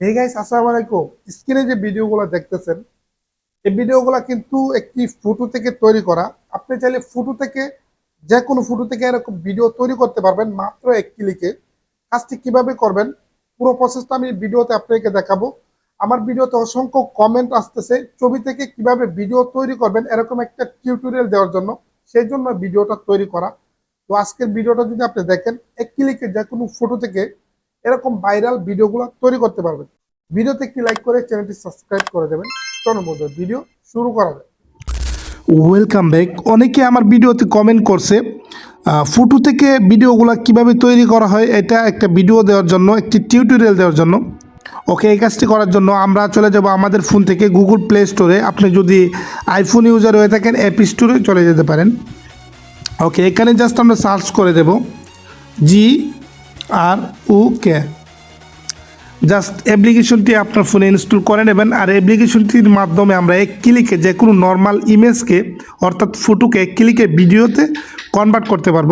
Hey guys আসসালামু আলাইকুম স্ক্রিনে যে ভিডিওগুলো দেখতেছেন, এই ভিডিওগুলো কিন্তু একটি ফটো থেকে তৈরি করা। আপনি চাইলে ফটো থেকে যে কোনো ফটো থেকে এরকম ভিডিও তৈরি করতে পারবেন, মাত্র এক ক্লিকে কাজটি কীভাবে করবেন, পুরো প্রসেসটা আমি ভিডিওতে আপনাকে দেখাবো। আমার ভিডিওতে অসংখ্য কমেন্ট আসতেছে, ছবি থেকে কীভাবে ভিডিও তৈরি করবেন, এরকম একটা টিউটোরিয়াল দেওয়ার জন্য। সেই জন্য ভিডিওটা তৈরি করা। তো আজকের ভিডিওটা যদি আপনি দেখেন, এক ক্লিকে যে কোনো ফটো থেকে এরকম ভাইরাল ভিডিওগুলো তৈরি করতে পারবেন। ভিডিওতে একটি লাইক করে চ্যানেলটি সাবস্ক্রাইব করে দেবেন। চলুন ভিডিও শুরু করা যায় ওয়েলকাম ব্যাক অনেকে আমার ভিডিওতে কমেন্ট করছে ফটো থেকে ভিডিওগুলো কীভাবে তৈরি করা হয়, এটা একটা ভিডিও দেওয়ার জন্য, একটি টিউটোরিয়াল দেওয়ার জন্য। ওকে এই কাজটি করার জন্য আমরা চলে যাব আমাদের ফোন থেকে গুগল প্লে স্টোরে আপনি যদি আইফোন ইউজার হয়ে থাকেন অ্যাপ স্টোরে চলে যেতে পারেন। ওকে এখানে জাস্ট আমরা সার্চ করে দেব জি আর ও কে? জাস্ট অ্যাপ্লিকেশনটি আপনার ফোনে ইনস্টল করে নেবেন, আর অ্যাপ্লিকেশনটির মাধ্যমে আমরা এক ক্লিকে যে কোনো নর্মাল ইমেজকে অর্থাৎ ফটোকে এক ক্লিকে ভিডিওতে কনভার্ট করতে পারব।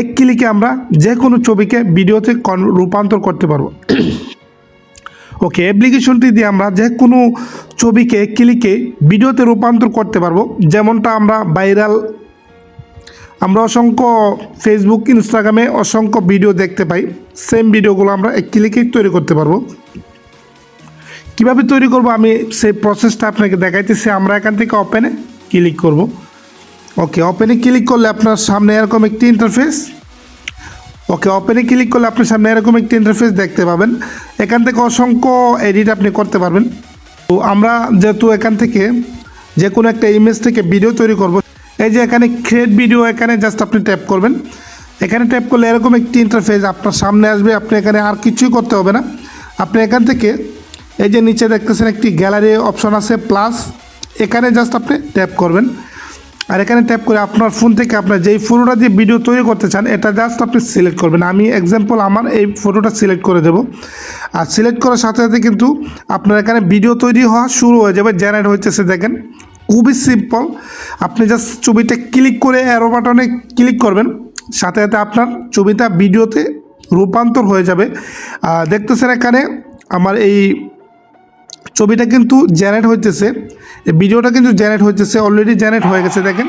এক ক্লিকে আমরা যে কোনো ছবিকে ভিডিওতে রূপান্তর করতে পারব। ওকে অ্যাপ্লিকেশনটি দিয়ে আমরা যে কোনো ছবিকে ক্লিকে ভিডিওতে রূপান্তর করতে পারব। যেমনটা আমরা ভাইরাল আমরা অসংখ্য ফেসবুক ইনস্টাগ্রামে অসংখ্য ভিডিও দেখতে পাই। সেম ভিডিওগুলো আমরা এক ক্লিকেই তৈরি করতে পারব। কীভাবে তৈরি করব আমি সেই প্রসেসটা আপনাকে দেখাইতেছি। আমরা এখান থেকে ওপেনে ক্লিক করব। ওকে ওপেনে ক্লিক করলে আপনার সামনে এরকম একটি ইন্টারফেস ওকে ওপেনে ক্লিক করলে আপনার সামনে এরকম একটি ইন্টারফেস দেখতে পাবেন। এখান থেকে অসংখ্য এডিট আপনি করতে পারবেন। তো আমরা যেহেতু এখান থেকে যে কোনো একটা ইমেজ থেকে ভিডিও তৈরি করব এই যে এখানে ক্রিয়েট ভিডিও এখানে জাস্ট আপনি ট্যাপ করবেন। এখানে ট্যাপ করলে এরকম একটি ইন্টারফেস আপনার সামনে আসবে, আপনি এখানে আর কিছুই করতে হবে না। আপনি এখান থেকে এই যে নিচে দেখতেছেন একটি গ্যালারি অপশন আছে প্লাস এখানে জাস্ট আপনি ট্যাপ করবেন। আর এখানে ট্যাপ করে আপনার ফোন থেকে আপনার যেই ফটোটা দিয়ে ভিডিও তৈরি করতে চান, এটা জাস্ট আপনি সিলেক্ট করবেন। আমি এক্সাম্পল আমার এই ফটোটা সিলেক্ট করে দেব। আর সিলেক্ট করার সাথে সাথে কিন্তু আপনার এখানে ভিডিও তৈরি হওয়া শুরু হয়ে যাবে জেনারেট হইতেছে দেখেন। খুবই সিম্পল আপনি জাস্ট ছবিটা ক্লিক করে অ্যারো বাটনে ক্লিক করবেন। সাথে সাথে আপনার ছবিটা ভিডিওতে রূপান্তর হয়ে যাবে। দেখতেছেন এখানে আমার এই ছবিটা কিন্তু জেনারেট হইতেছে। ভিডিওটা কিন্তু জেনারেট হইতেছে অলরেডি জেনারেট হয়ে গেছে, দেখেন।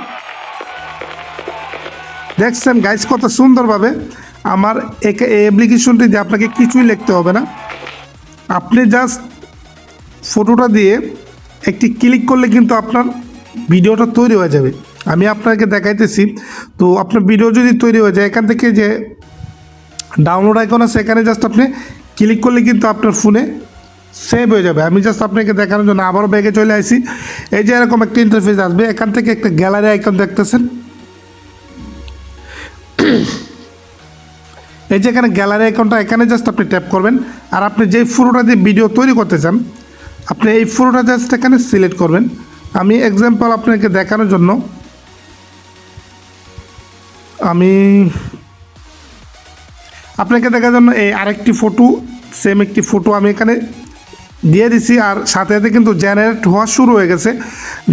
দেখছেন গাইস কত সুন্দরভাবে আমার একে- দিয়ে আপনাকে কিছুই লিখতে হবে না। আপনি জাস্ট ফটোটা দিয়ে একটি ক্লিক করলে কিন্তু আপনার ভিডিওটা তৈরি হয়ে যাবে। আমি আপনাকে দেখাইতেছি। তো আপনার ভিডিও যদি তৈরি হয়ে যায়, এখান থেকে যে ডাউনলোড আইকন আছে, এখানে জাস্ট আপনি ক্লিক করলে কিন্তু আপনার ফোনে সেভ হয়ে যাবে। আমি জাস্ট আপনাকে দেখানোর জন্য আবারও ব্যাগে চলে আসি এই যে এরকম একটা ইন্টারফেস আসবে, এখান থেকে একটা গ্যালারি আইকন দেখতেছেন। এই যে এখানে গ্যালারি আইকনটা এখানে জাস্ট আপনি ট্যাপ করবেন। আর আপনি যেই ফটোটা দিয়ে ভিডিও তৈরি করতে চান আপনি এই ফটোটা জাস্ট এখানে সিলেক্ট করবেন। আমি এক্সাম্পল আপনাকে দেখানোর জন্য। আমি আপনাকে দেখার জন্য এই আরেকটি ফটো সেম একটি ফটো আমি এখানে দিয়ে দিছি। আর সাথে সাথে কিন্তু জেনারেট হওয়া শুরু হয়ে গেছে।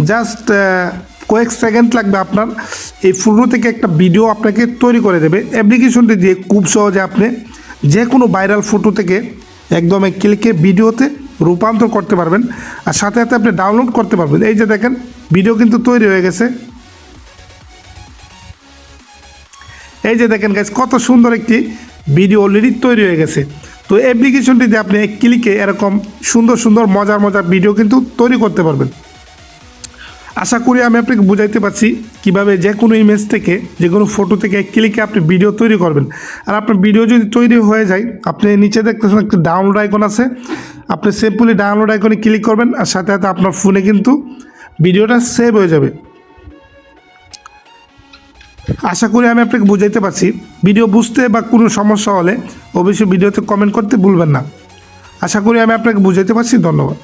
জাস্ট কয়েক সেকেন্ড লাগবে আপনার। এই ফটো থেকে একটা ভিডিও আপনাকে তৈরি করে দেবে। অ্যাপ্লিকেশনটি দিয়ে খুব সহজে আপনি যে কোনো ভাইরাল ফটো থেকে একদম এক ক্লিকে ভিডিওতে রূপান্তর করতে পারবেন। আর সাথে সাথে আপনি ডাউনলোড করতে পারবেন। এই যে দেখেন ভিডিও কিন্তু তৈরি হয়ে গেছে। এই যে দেখেন গাইজ কত সুন্দর একটি ভিডিও অলরেডি তৈরি হয়ে গেছে। তো অ্যাপ্লিকেশনটিতে আপনি এক ক্লিকে এরকম সুন্দর সুন্দর, মজার মজার ভিডিও কিন্তু তৈরি করতে পারবেন। আশা করি আমি আপনাকে বুঝাইতে পারছি কীভাবে যে কোনো ইমেজ থেকে, যে কোনো ফটো থেকে এক ক্লিকে আপনি ভিডিও তৈরি করবেন। আর আপনার ভিডিও যদি তৈরি হয়ে যায়, আপনি নিচে দেখতেছেন একটা ডাউনলোড আইকন আছে। আপনি সিম্পলি ডাউনলোড আইকনে ক্লিক করবেন আর সাথে সাথে আপনার ফোনে কিন্তু ভিডিওটা সেভ হয়ে যাবে। আশা করি আমি আপনাকে বুঝাইতে পারছি। ভিডিও বুঝতে বা কোনো সমস্যা হলে অবশ্যই ভিডিওতে কমেন্ট করতে ভুলবেন না। আশা করি আমি আপনাকে বুঝাইতে পারছি। ধন্যবাদ।